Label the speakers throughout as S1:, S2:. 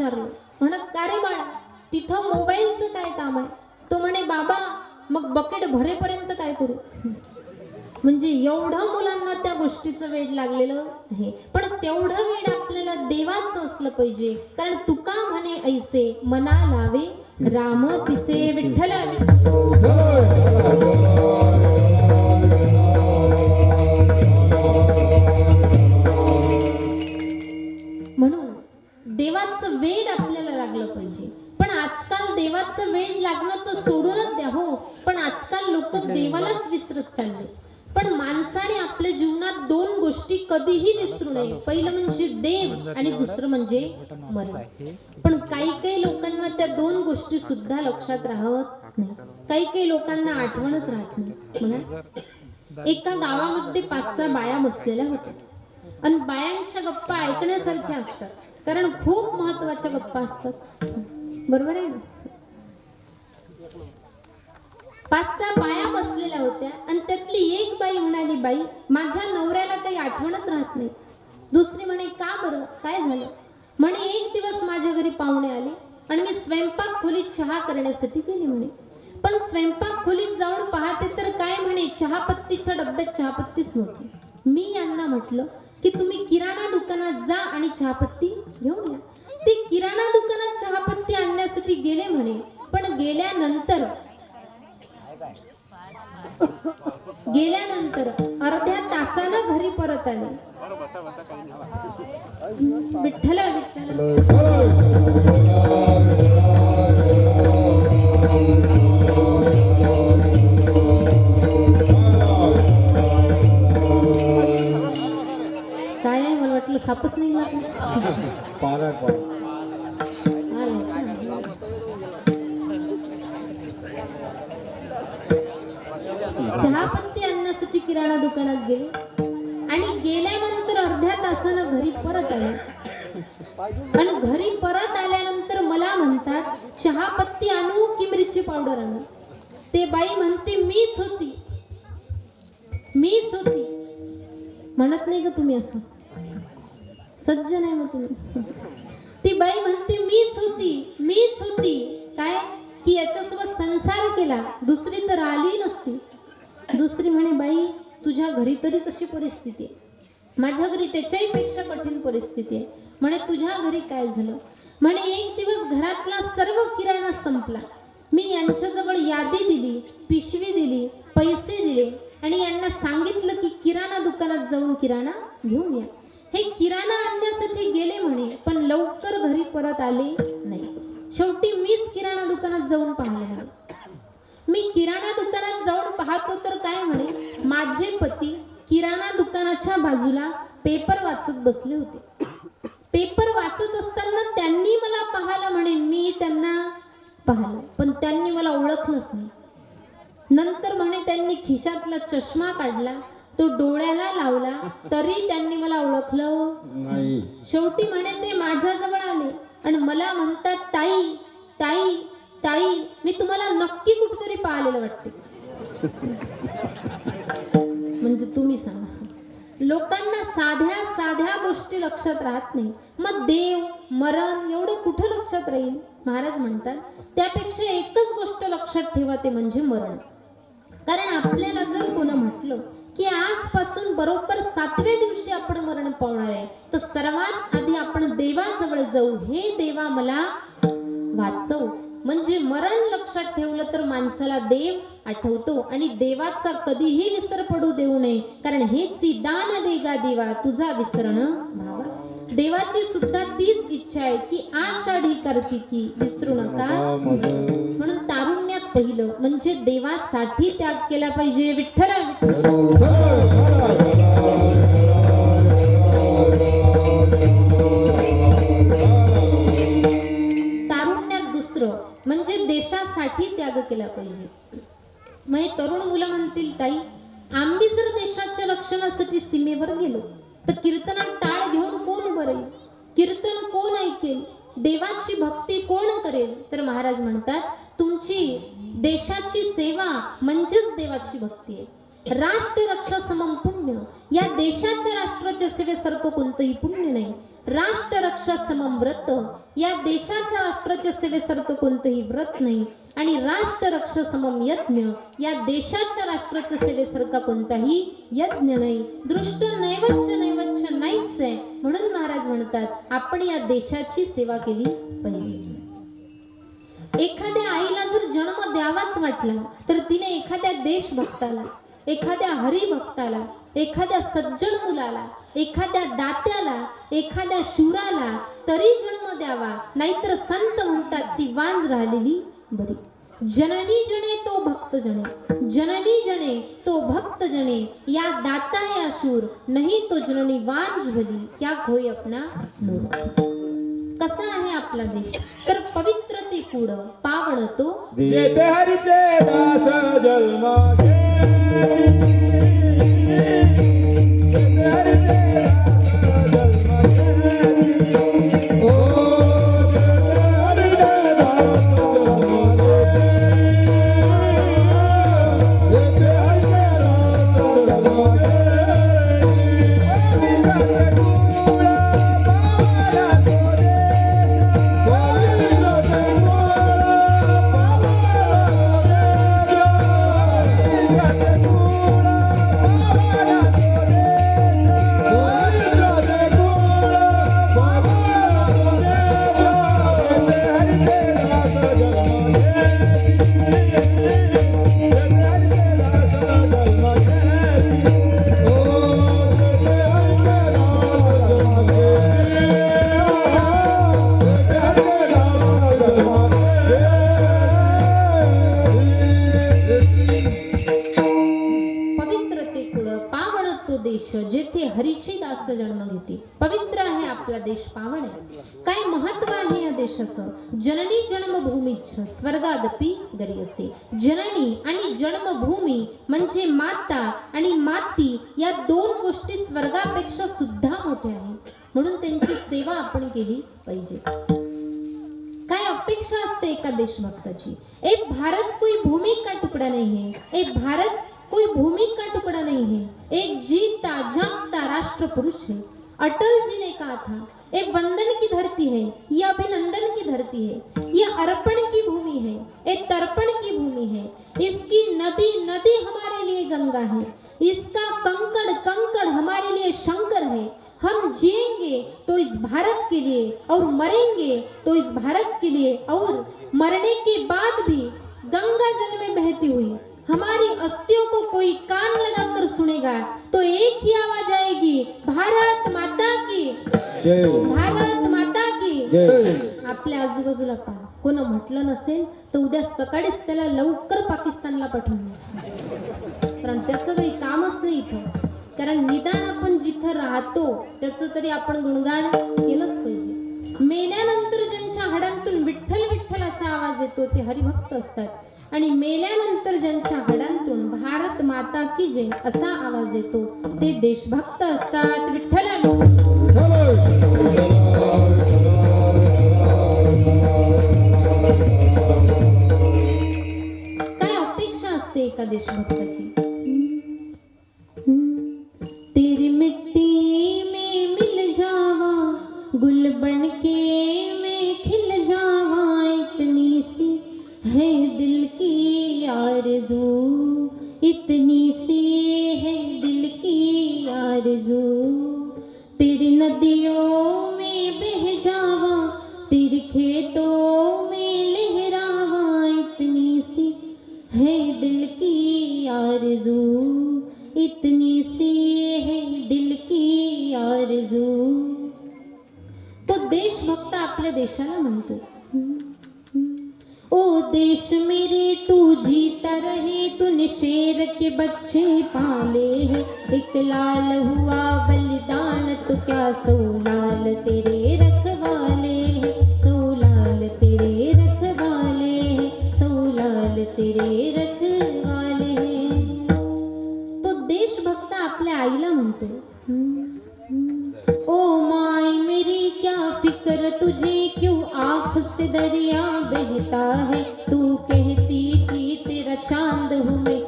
S1: विचारलं. म्हणत का रे बाळा तिथं मोबाईलचं काय काम आहे? तो म्हणे बाबा मग बकेट भरेपर्यंत काय करू? म्हणजे एवढं मुलांना त्या गोष्टीचं वेड लागलेलं आहे. पण तेवढं वेळ आपल्याला देवाचं असलं पाहिजे. कारण तुका म्हणे ऐसे मना लावे राम पिसे विठ्ठल. दोन गोष्टी कधीही विसरू नये. पहिलं म्हणजे देव आणि दुसरं म्हणजे मरण. पण काही काही लोकांना त्या दोन गोष्टी सुद्धा लक्षात राहत नाही. काही काही लोकांना आठवणच राहत नाही. म्हणा एका गावामध्ये पाच सहा बाया बसलेल्या होत्या. आणि बायांच्या गप्पा ऐकण्यासारख्या असतात. कारण खूप महत्त्वाच्या गप्पा असतात. बरोबर आहे ना? पाच सहा बाया बसलेल्या होत्या आणि त्यातली एक बाई म्हणाली बाई माझ्या नवऱ्याला काही आठवणच राहत नाही. दुसरी म्हणे का बरं? काय झालं? म्हणे एक दिवस माझ्या घरी पाहुणे आले आणि मी स्वयंपाक खोलीत चहा करण्यासाठी गेली म्हणे. पण स्वयंपाक खोलीत जाऊन पाहते तर काय म्हणे चहापत्तीच्या डब्यात चहापत्तीच नव्हती. मी यांना म्हटलं की तुम्ही किराणा दुकानात जा आणि चहापत्ती घेऊन या. ते किराणा दुकानात चहापत्ती आणण्यासाठी गेले म्हणे पण गेल्यानंतर गेल्यानंतर अर्ध्या तासानं घरी परत आले. विठ्ठल काय आहे? मला वाटलं सापच नाही लागला.
S2: पारा
S1: किराणा दुकानात गेले. आणि गेल्यानंतर अर्ध्या तासानं घरी परत आले. आणि घरी परत आल्यानंतर मला म्हणतात चहापत्ती आणू की मिरची पावडर आणू? ते बाई म्हणते मीच होती. मीच होती. म्हणत नाही का तुम्ही असं? सज्ज नाही मग तुम्ही. ती बाई म्हणते मीच होती मीच होती. काय? की याच्यासोबत संसार केला. दुसरी तर आली नसती. दुसरी म्हणे बाई तुझ्या घरी तरी तशी परिस्थिती आहे. माझ्या घरी त्याच्याही पेक्षा कठीण परिस्थिती आहे. म्हणे तुझ्या घरी काय झालं? म्हणे एक दिवस घरातला सर्व किराणा संपला. मी यांच्याजवळ यादी दिली पिशवी दिली पैसे दिले आणि यांना सांगितलं की किराणा दुकानात जाऊन किराणा घेऊन या. हे किराणा आणण्यासाठी गेले म्हणे पण लवकर घरी परत आले नाही. शेवटी मीच किराणा दुकानात जाऊन पाहिले म्हणे मी किराणा दुकानात जाऊन पाहतो तर काय म्हणे? माझे पती किराणा दुकानाच्या बाजूला पेपर वाचत बसले होते. पेपर वाचत असताना त्यांनी मला पाहिलं म्हणे मी त्यांना पाहिलं पण त्यांनी मला ओळखलंच नाही. नंतर म्हणे त्यांनी खिशातला चष्मा काढला तो डोळ्याला लावला तरी त्यांनी मला ओळखलं.
S2: नाही.
S1: शेवटी म्हणे ते माझ्याजवळ आले आणि मला म्हणतात ताई ताई ताई मी तुम्हाला नक्की कुठेतरी पाहिलेलं वाटते म्हणजे तुम्ही सांगा. लोकांना साध्या साध्या गोष्टी लक्षात राहत नाही. मग देव मरण एवढं कुठं लक्षात राहील? महाराज म्हणतात त्यापेक्षा एकच गोष्ट लक्षात ठेवा ते म्हणजे मरण. कारण आपल्याला जर कोण म्हटलं की आजपासून बरोबर सातव्या दिवशी आपण मरण पावणार आहे तर सर्वात आधी आपण देवाजवळ जाऊ. हे देवा मला वाचव. म्हणजे मरण लक्षात ठेवलं तर माणसाला देव आठवतो आणि देवाचा कधीही विसर पडू देऊ नये. कारण हेच दान देगा देवा तुझा विसरण भावा. देवाची सुद्धा तीच इच्छा आहे की आषाढी कार्तिकी विसरू नका. म्हणून तारुण्यात पहिलं म्हणजे देवासाठी त्याग केला पाहिजे. विठ्ठला विठ्ठल. लागू केला पाहिजे. म्हणजे तरुण मुलं म्हणतील ताई आम्ही जर देशाच्या रक्षणासाठी सीमेवर गेलो तर कीर्तनात टाळ घेऊन कोण बरेल? कीर्तन कोण ऐकेल? देवाची भक्ती कोण करेल? तर महाराज म्हणतात तुमची देशाची सेवा म्हणजेच देवाची भक्ती आहे. राष्ट्र रक्षा समम पुण्य. या देशाच्या राष्ट्राच्या सेवेसारखं कोणतंही पुण्य नाही. राष्ट्र रक्षा समम व्रत. या देशाच्या राष्ट्राच्या सेवेसारखं कोणतंही व्रत नाही. आणि राष्ट्ररक्ष समम यज्ञ या देशाच्या राष्ट्राच्या सेवेसारखा कोणताही यज्ञ नाही. दृष्ट नैवच्य नैवच्य नाहीच आहे. म्हणून महाराज म्हणतात आपण या देशाची सेवा केली पाहिजे. एखाद्या आईला जर जन्म द्यावाच वाटला तर तिने एखाद्या देशभक्ताला एखाद्या हरिभक्ताला एखाद्या सज्जन मुलाला एखाद्या दात्याला एखाद्या शूराला तरी जन्म द्यावा. नाहीतर संत म्हणतात ती वांज राहिलेली बरी. जननी जने तो भक्त जने. जननी जने तो भक्त जने. या दाता या शूर नाही तो जननी वांज भली क्या होय अपना मूर्ख कसा आहे आपला देश? तर पवित्र ते कुड पावण तो
S2: जेते दास जन्मा
S1: महत्त्व आहे या देशाचं. जननी जन्मभूमीच्छ स्वर्गादपी गरी असे जननी आणि जन्मभूमी म्हणजे माता आणि माती या दोन गोष्टी स्वर्गापेक्षा सुद्धा मोठ्या आहेत. म्हणून त्यांची सेवा आपण केली पाहिजे. काय अपेक्षा असते एका देशभक्ताची? ए भारत कोई भूमि का टुकड़ा नहीं है. ए भारत कोई भूमि का टुकड़ा नहीं है. एक जीता जागता राष्ट्र पुरुष है. अटल जी ने कहा था ये वंदन की धरती है, ये अभिनंदन की धरती है, ये अर्पण की भूमि है ये तर्पण की भूमि है, इसकी नदी नदी हमारे लिए गंगा है, इसका कंकड़ कंकड़ हमारे लिए शंकर है, हम जिएँगे तो इस भारत के लिए और मरेंगे तो इस भारत के लिए और मरने के बाद भी गंगा जल में बहती हुई हमारी अस्थियों को कोई कान लगाकर सुनेगा तो एक ही आवाज आएगी भारत माता की। भारत माता की। आपल्या आजूबाजूला पहा कोण म्हटलं नसेल तर उद्या सकाळीच त्याला लवकर पाकिस्तानला पाठवून. कारण त्याचं काही कामच नाही इथं. कारण निदान आपण जिथं राहतो त्याचं तरी आपण गुणगान केलंच पाहिजे. मेल्यानंतर ज्यांच्या हाडांतून विठ्ठल विठ्ठल असा आवाज येतो ते हरिभक्त असतात. आणि मेल्यानंतर ज्यांच्या गडांतून भारत माता की जय असा आवाज येतो. ते देशभक्त असतात. विठ्ठल काय अपेक्षा असते एका देशभक्ताची? तेरे खेतों में लहरावा इतनी सी है दिल की आरज़ू। इतनी सी है दिल की आरज़ू। तो देशभक्त आपल्या देशाला म्हणतो, ओ देश मेरे, तू जीता रहे तूने शेर के बच्चे पाले हैं। एक लाल हुआ बलिदान तो क्या सौ लाल तेरे ओ माय मेरी क्या फिक्र? तुझे क्यों आंख से दरिया बहता है? तू कहती थी तेरा चांद हूँ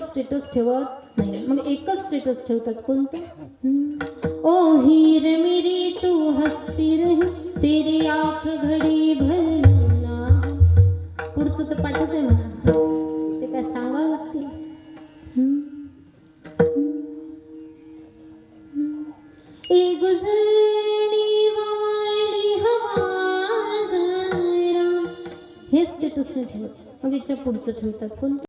S1: स्टेटस ठेवत नाही मग एकच स्टेटस ठेवतात कोणतं? ओ हीर मेरी तू हसती रही. तेरी आख घडी भरना पुढचं तर पाठच आहे म्हणा. ते काय सांगावं लागते ए गुजरणी वाली हवा जरा. हे स्टेटस ठेवत. मग याच्या पुढचं ठेवतात कोणतं?